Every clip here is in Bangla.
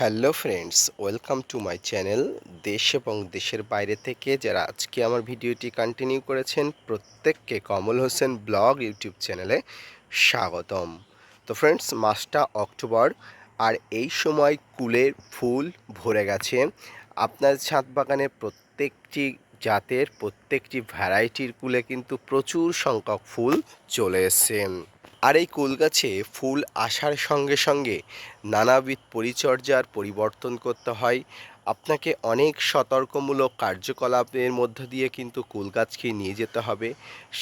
Hello friends, welcome to my channel দেশ এবং দেশের বাইরে থেকে যারা আজকে আমার ভিডিওটি কন্টিনিউ করেছেন, প্রত্যেককে কমল হোসেন ব্লগ ইউটিউব চ্যানেলে স্বাগতম। তো ফ্রেন্ডস, মাসটা অক্টোবর আর এই সময় কুলের ফুল ভরে গেছে। আপনার ছাদ বাগানে প্রত্যেকটি জাতের প্রত্যেকটি ভ্যারাইটির কুলে কিন্তু প্রচুর সংখ্যক ফুল চলে এসছে। আর এই কুল গাছে ফুল আসার সঙ্গে সঙ্গে নানাবিধ পরিচর্যার পরিবর্তন করতে হয়। আপনাকে অনেক সতর্কমূলক কার্যকলাপের মধ্য দিয়ে কিন্তু কুল গাছকে নিয়ে যেতে হবে।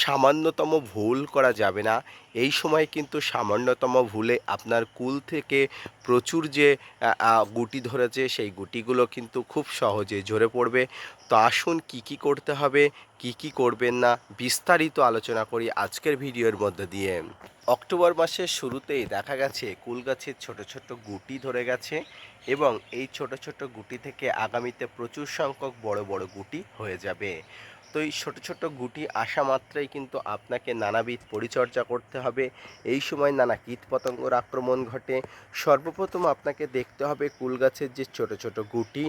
সামান্যতম ভুল করা যাবে না। এই সময় কিন্তু সামান্যতম ভুলে আপনার কুল থেকে প্রচুর যে গুটি ধরেছে, সেই গুটিগুলো কিন্তু খুব সহজে ঝরে পড়বে। তো আসুন কি কি করতে হবে? কি কি করবেন না, বিস্তারিত আলোচনা করি আজকের ভিডিওর মধ্যে দিয়ে। অক্টোবর মাসের শুরুতেই দেখা গেছে কুল গাছের ছোট ছোট গুটি ধরে গেছে এবং এই ছোট ছোট গুটি থেকে আগামীতে প্রচুর সংখ্যক বড় বড় গুটি হয়ে যাবে। এই ছোট ছোট গুটি আসা মাত্রই কিন্তু আপনাকে নানাবিধ পরিচর্যা করতে হবে। এই সময় নানা কীটপতঙ্গর আক্রমণ ঘটে। সর্বপ্রথম আপনাকে দেখতে হবে কুল গাছের যে ছোট ছোট গুটি,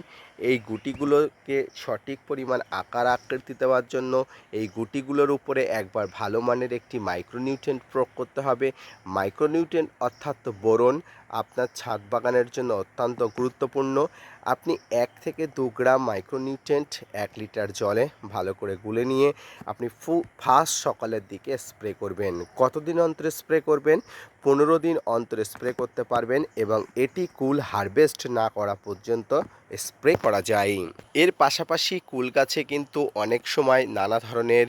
এই গুটিগুলোকে সঠিক পরিমাণ আকার আকৃতি দেওয়ার জন্য এই গুটিগুলোর উপরে একবার ভালো মানের একটি মাইক্রোনিউট্রেন্ট প্রয়োগ করতে হবে। মাইক্রোনিউট্রেন্ট অর্থাৎ বোরন আপনার ছাদ বাগানের জন্য অত্যন্ত গুরুত্বপূর্ণ। আপনি এক থেকে দু গ্রাম মাইক্রোনিউট্রেন্ট এক লিটার জলে ভালো করে গুলে নিয়ে আপনি ফু, ফার্স্ট সকালের দিকে স্প্রে করবেন। কতদিন অন্তরে স্প্রে করবেন? পনেরো দিন অন্তরে স্প্রে করতে পারবেন এবং এটি কুল হারভেস্ট না করা পর্যন্ত স্প্রে করা যায়। এর পাশাপাশি কুল গাছে কিন্তু অনেক সময় নানা ধরনের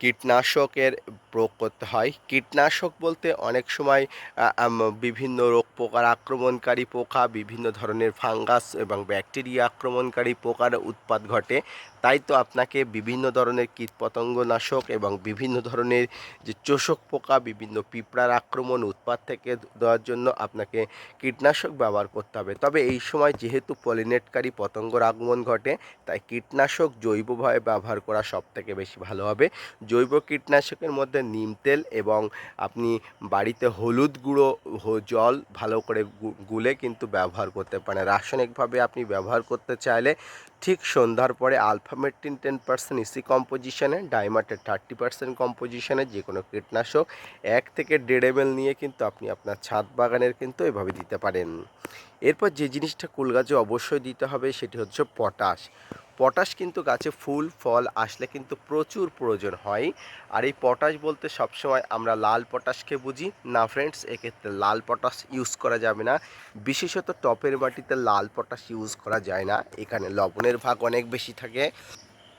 কীটনাশকের প্রয়োগ করতে হয়। কীটনাশক বলতে অনেক সময় বিভিন্ন রোগ পোকার আক্রমণকারী পোকা, বিভিন্ন ধরনের ফাঙ্গাস এবং ব্যাকটেরিয়া আক্রমণকারী পোকার উৎপাত ঘটে। তাই তো আপনাকে বিভিন্ন ধরনের কীটপতঙ্গ নাশক এবং বিভিন্ন ধরনের যে চোষক পোকা, বিভিন্ন পিঁপড়ার আক্রমণ, উৎপাত থেকে দেওয়ার জন্য আপনাকে কীটনাশক ব্যবহার করতে হবে। তবে এই সময় যেহেতু পলিনেটকারী পতঙ্গর আগমন ঘটে, তাই কীটনাশক জৈবভাবে ব্যবহার করা সব থেকে বেশি ভালো হবে। জৈব কীটনাশকের মধ্যে নিম তেল এবং আপনি বাড়িতে হলুদ গুঁড়ো জল ভালো করে গুলে কিন্তু ব্যবহার করতে পারেন। রাসায়নিকভাবে আপনি ব্যবহার করতে চাইলে ঠিক সন্ধ্যার পরে আলফামেট্রিন টেন পার্সেন্ট ইসি কম্পোজিশনে ডাইমাটের থার্টি পার্সেন্ট কম্পোজিশনে যে কোনো কীটনাশক এক থেকে দেড় এম নিয়ে কিন্তু আপনি আপনার ছাদ বাগানের কিন্তু এভাবে দিতে পারেন। এরপর যে জিনিসটা কুল গাছে অবশ্যই দিতে হবে সেটি হচ্ছে পটাশ। পটাশ কিন্তু গাছে ফুল, ফল আসলে কিন্তু প্রচুর প্রয়োজন হয়। আর এই পটাশ বলতে সবসময় আমরা লাল পটাশকে বুঝি। না ফ্রেন্ডস এক্ষেত্রে লাল পটাশ ইউজ করা যাবে না। বিশেষত টপের মাটিতে লাল পটাশ ইউজ করা যায় না। এখানে লবণের ভাগ অনেক বেশি থাকে।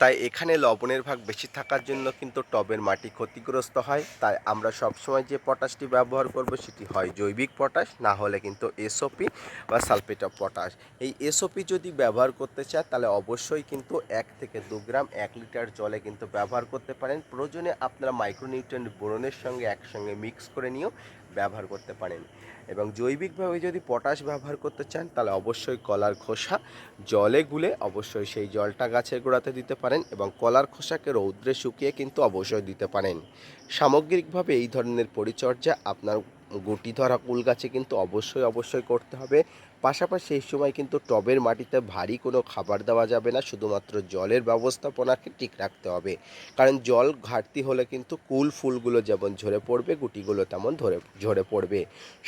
তাই এখানে লবণের ভাগ বেশি থাকার জন্য কিন্তু টবের মাটি ক্ষতিগ্রস্ত হয়। তাই আমরা সবসময় যে পটাশটি ব্যবহার করব সেটি হয় জৈবিক পটাশ, না হলে কিন্তু এসওপি বা সালফেট অফ পটাশ। এই এসওপি যদি ব্যবহার করতে চান তাহলে অবশ্যই কিন্তু এক থেকে দু গ্রাম এক লিটার জলে কিন্তু ব্যবহার করতে পারেন। প্রয়োজনে আপনারা মাইক্রোনিউট্রেন্ট বোরনের সঙ্গে একসঙ্গে মিক্স করে নিয়েও ব্যবহার করতে পারেন। এবং জৈবিকভাবে যদি পটাশ ব্যবহার করতে চান, তাহলে অবশ্যই কলার খোসা জলে গুলে অবশ্যই সেই জলটা গাছের গোড়াতে দিতে পারেন এবং কলার খোসাকে রৌদ্রে শুকিয়ে কিন্তু অবশ্যই দিতে পারেন। সামগ্রিকভাবে এই ধরনের পরিচর্যা আপনার গুটি ধরা কুল গাছে কিন্তু অবশ্যই অবশ্যই করতে হবে। পাশাপাশি এই সময় কিন্তু টবের মাটিতে ভারী কোনো খাবার দেওয়া যাবে না, শুধুমাত্র জলের ব্যবস্থাপনাকে ঠিক রাখতে হবে। কারণ জল ঘাটতি হলে কিন্তু কুল ফুলগুলো যেমন ঝরে পড়বে, গুটিগুলো তেমন ধরে, ঝরে পড়বে।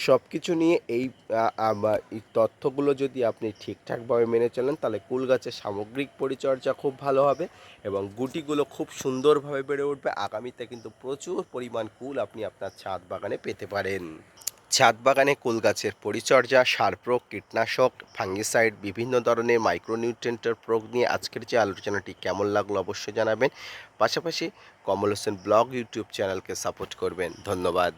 সব কিছু নিয়ে এই তথ্যগুলো যদি আপনি ঠিকঠাকভাবে মেনে চলেন, তাহলে কুল গাছের সামগ্রিক পরিচর্যা খুব ভালো হবে এবং গুটিগুলো খুব সুন্দরভাবে বেড়ে উঠবে। আগামীতে কিন্তু প্রচুর পরিমাণ কুল আপনি আপনার ছাদ বাগানে পেতে পারেন। ছাদ বাগানে কুল গাছের পরিচর্যা সার প্রয়োগ কীটনাশক, ফাঙ্গিসাইড, বিভিন্ন ধরনের মাইক্রোনিউট্রেন্টের প্রয়োগ নিয়ে আজকের যে আলোচনাটি কেমন লাগল অবশ্যই জানাবেন। পাশাপাশি কমল হোসেন ব্লগ, ইউটিউব চ্যানেলকে সাপোর্ট করবেন। ধন্যবাদ।